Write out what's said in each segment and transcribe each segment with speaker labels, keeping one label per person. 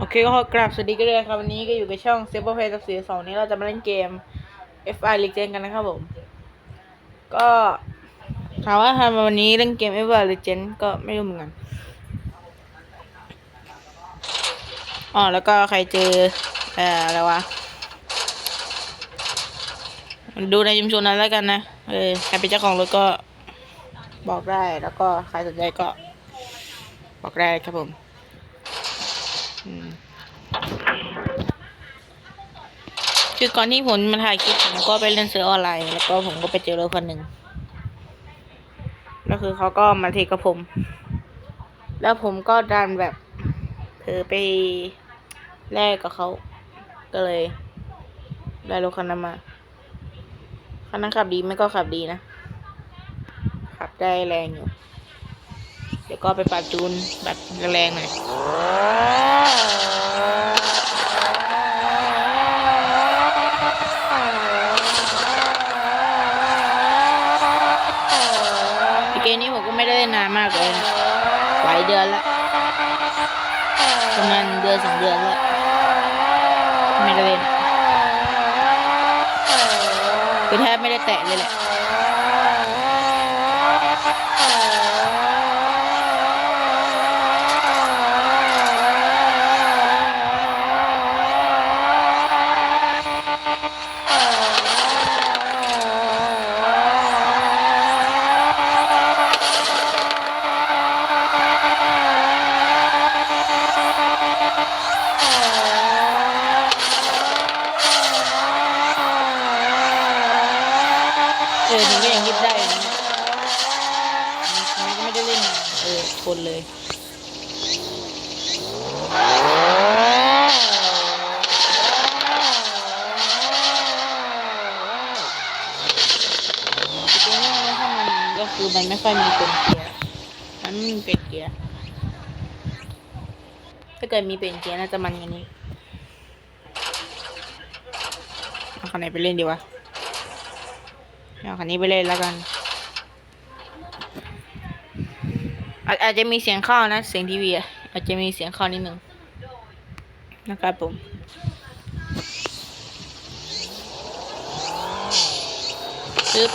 Speaker 1: โอเคก็ขอกราบสวัสดีกันเลยครับ วันนี้ก็อยู่กับช่องเซเ r อร์เพย์สีสองนี้เราจะมาเล่นเกม FI Legend กันนะครับผม ก็ถามว่าทำไมวันนี้เล่นเกม FI Legend ก็ไม่รู้เหมือนกันอ๋อแล้วก็ใครเจอเอ่ออะไรวะดูในชุมชนนั้นแล้วกันนะเออใครเป็นเจ้าของรถก็บอกได้แล้วก็ใครสนใจก็บอกได้ครับผม คือก่อนที่ผมมาถ่ายคลิปผมก็ไปเล่นเซิร์ออนไลน์ แล้วก็ผมก็ไปเจอรถคนหนึ่งแล้วคือเขาก็มาเทกับผม แล้วผมก็ดันแบบเธอไปแลกกับเขาก็เลย ได้รถคันนั้นมาคันนั้นขับดีไม่ก็ขับดีนะ ขับได้แรงอยู่ ดี๋ยวก็ไปปรับจูนแบบแรงๆหน่อยเกมนี้ผมก็ไม่ได้เล่นนานมากเลยหลายเดือนละประมาณเดือนสองเดือนละไม่ได้เล่นคือแทบไม่ได้แตะเลยแหละ เออถึงก็ยังยิบได้อยู่นะมันก็ไม่ได้เล่นนานเออคนเลยตัวนี้นะถ้ามันก็คือ มันไม่ค่อยมีเป็นเกียร์มันไม่มีเป็นเกียร์ถ้าเกิดมีเป็นเกียร์น่าจะมันกว่านี้เอาคันไหนไปเล่นดีวะเอาคันนี้ไปเล่นแล้วกัน อาอาจจะมีเสียงเข้านะเสียงทีวีอาจจะมีเสียงเข้านิดหนึ่งนะครับผมปึ๊บ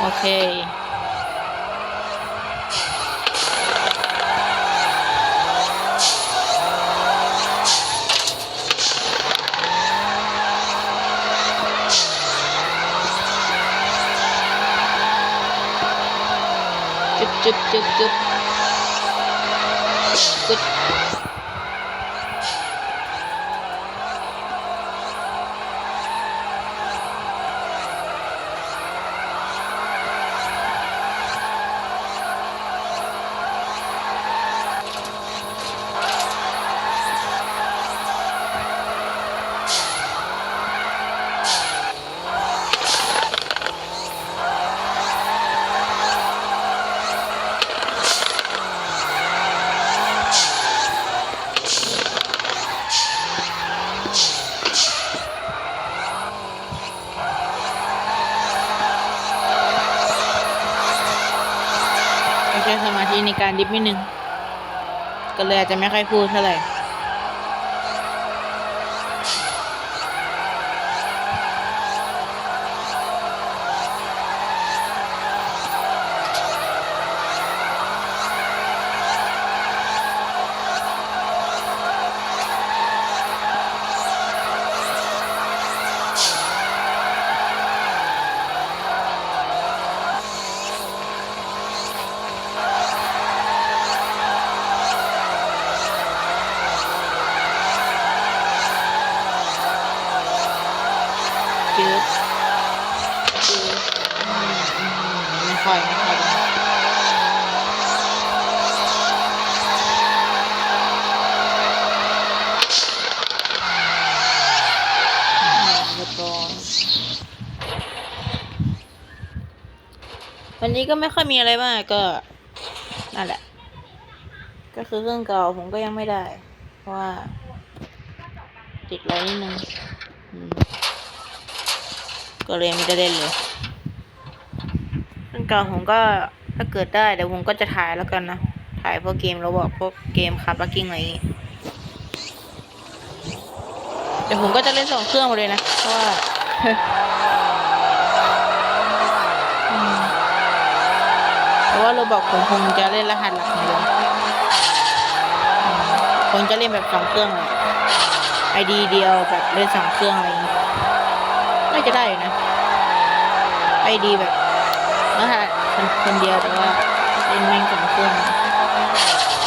Speaker 1: โอเค จึ๊บจึ๊บ ต้องใช้สมาธิในการดิฟนิดนึง ก็เลยอาจจะไม่ค่อยพูดเท่าไหร่ จืดจืดอืมอืมไม่ค่อยไม่ค่อยอืมเรียบร้อย วันนี้ก็ไม่ค่อยมีอะไรมากก็นั่นแหละ ก็คือเครื่องเก่าผมก็ยังไม่ได้ เพราะว่า ติดอะไรนิดนึงก็เลยไม่ได้เล่นเลยเครื่องเก่าผมก็ถ้าเกิดได้เดี๋ยวผมก็จะถ่ายแล้วกันนะ ถ่ายพวกเกมเราบอกพวกเกมขับลักกิ้งอะไรอย่างงี้แต่ผมก็จะเล่นสองเครื่องมาเลยนะ เพราะว่า เพราะว่าเราบอกผมคงจะเล่นรหัสหลักอย่างเดียวคงจะเล่นแบบสองเครื่องเลยไอดีเดียวแบบเล่นสองเครื่องอะไรอย่างงี้น่าจะได้อยู่นะไอดีแบบรหัสคนคนเดียวแต่ว่าเล่นแม่งสองเครื่อง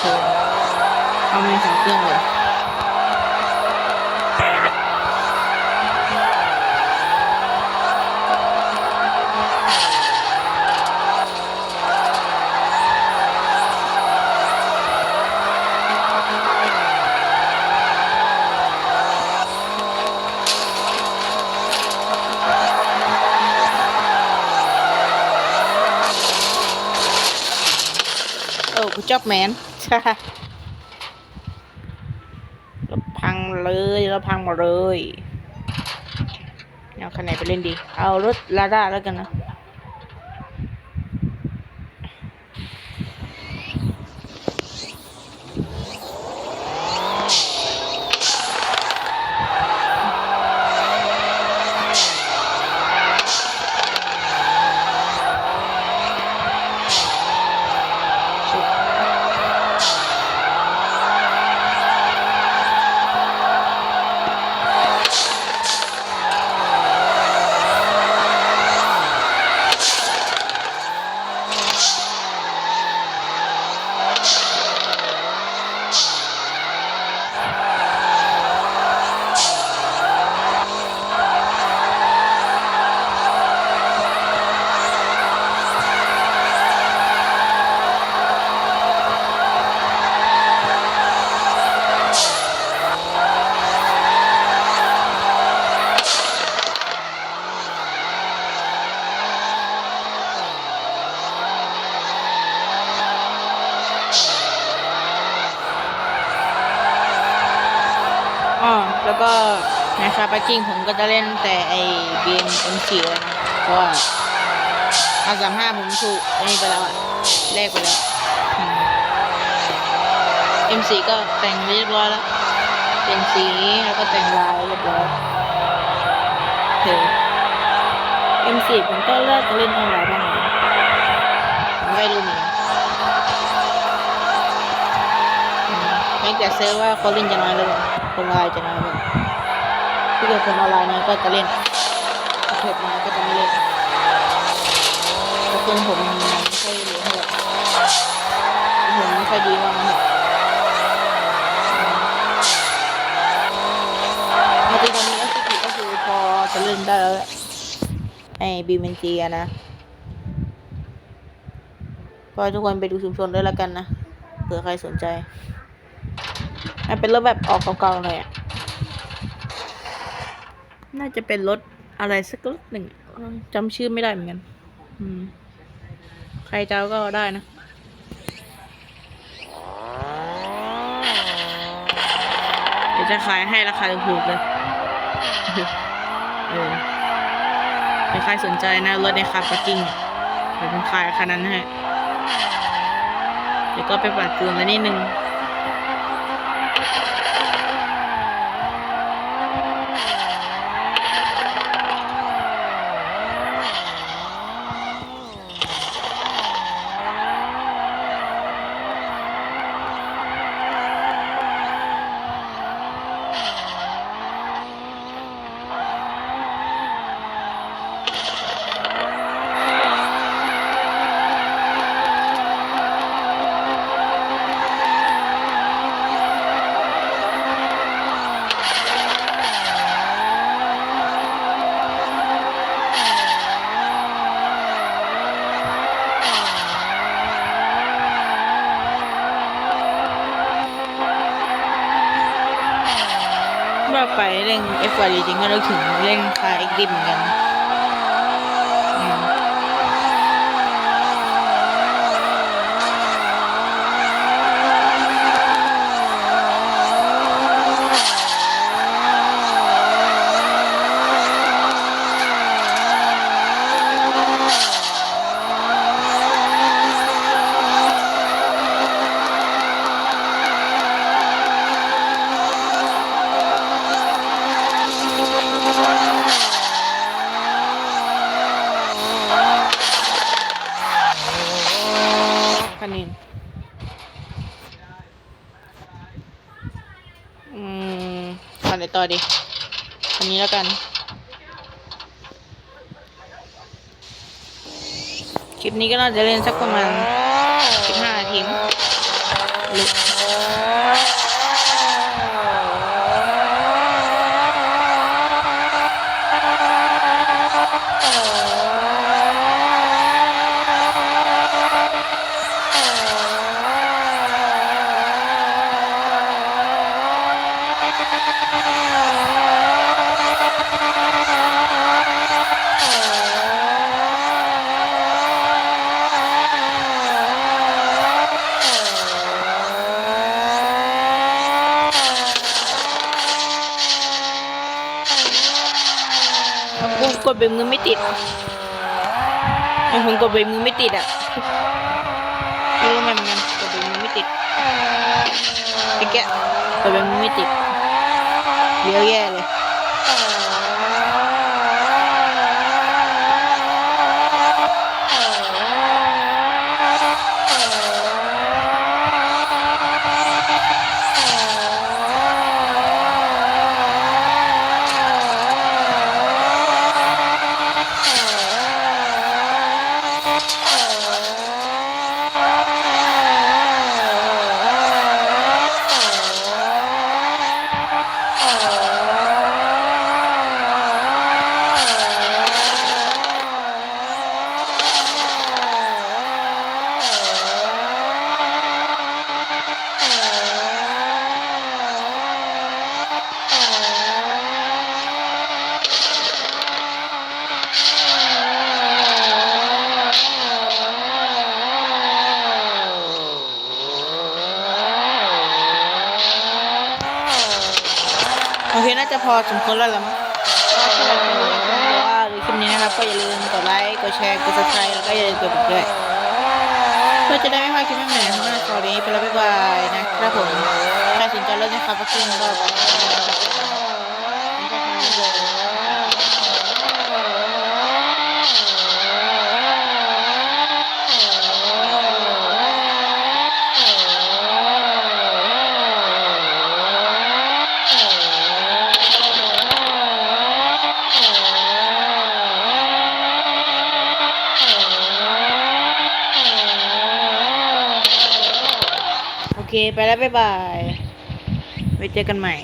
Speaker 1: เออเอาแม่งสองเครื่องเลย จอบแมนเราพังเลยเราพังหมดเลยเอาคันไหนไปเล่นดี เอารถลาด้าแล้วกันนะ ในคาปากิ้งผมก็จะเล่นแต่ไอเบียนเอ็มสี่แล้วนะเพราะว่าอาสามห้าผมถูกอ้นี่ไปแล้วอะแลกไปแล้วเอ็มสี่ก็แต่งเรียบร้อยแล้ว เป็นสีแล้วก็แต่งลายเรียบร้อยโอเคเอ็มสี่ผมก็เลิกเล่นออนไลน์บ้างไม่รู้เหมือนกันอืมไม่แต่เซิร์ฟว่าคนเล่นจะน้อยเลยคนไลน์จะน้อยเลย ถ้าเกิดคนออนไลน์น้ก็จะเล่นเกิดน้ก็จะไม่เล่นเพราะเครื่องผมไม่ค่อยดีเท่าไหร่ผมไม่ค่อยดีว่างั้นเถอะปกติตอนนี้ก็คือก็คือพอจะเล่นได้แล้วแหละไอ้บีเมนจีอะนะก็ทุกคนไปดูชุมชนด้วยแล้วกันนะเผื่อใครสนใจมันเป็นรถแบบออกเก่าๆเลยอะ น่าจะเป็นรถอะไรสักรถหนึ่งจำชื่อไม่ได้เหมือนกันใครจะเอาก็ได้นะเดี๋ยวจะขายให้ราคาถูกเลยเออใครสนใจนะรถในคาร์ปาร์กิ้งเดี๋ยวผมขายคันนั้นให้ เดี๋ยวก็ไปปัดจูนแล้วนิดนึง ไปเล่น F วายจริงก็นึกถึงเล่นคาเอ็กดิมเหมือนกัน ทำอะไรต่อดีอันนี้แล้วกัน คลิปนี้ก็น่าจะเล่นสักประมาณสิบห้านาที กดเบรกมือไม่ติดมันคนกดเบรกมือไม่ติดอะไม่รู้มันมันกดเบรกมือไม่ติดไอ้แกกดเบรกมือไม่ติดเลี้ยวแย่เลย โอเคน่าจะพอสมควรแล้วล่ะมั้งก็สำหรับคลิปนี้ผมบอกว่าหรือคลิปนี้นะครับก็อย่าลืมกดไลค์ กดแชร์ กดซับสไครต์แล้วก็อย่าลืมกดติดด้วย เพื่อจะได้ไม่พลาดคลิปใหม่ๆของหน้าตอนนี้ไปแล้วบ๊ายบายนะครับผมใครสนใจเล่นนะครับก็ขึ้นก็ ไปแล้วบ๊ายบาย ไว้เจอกันใหม่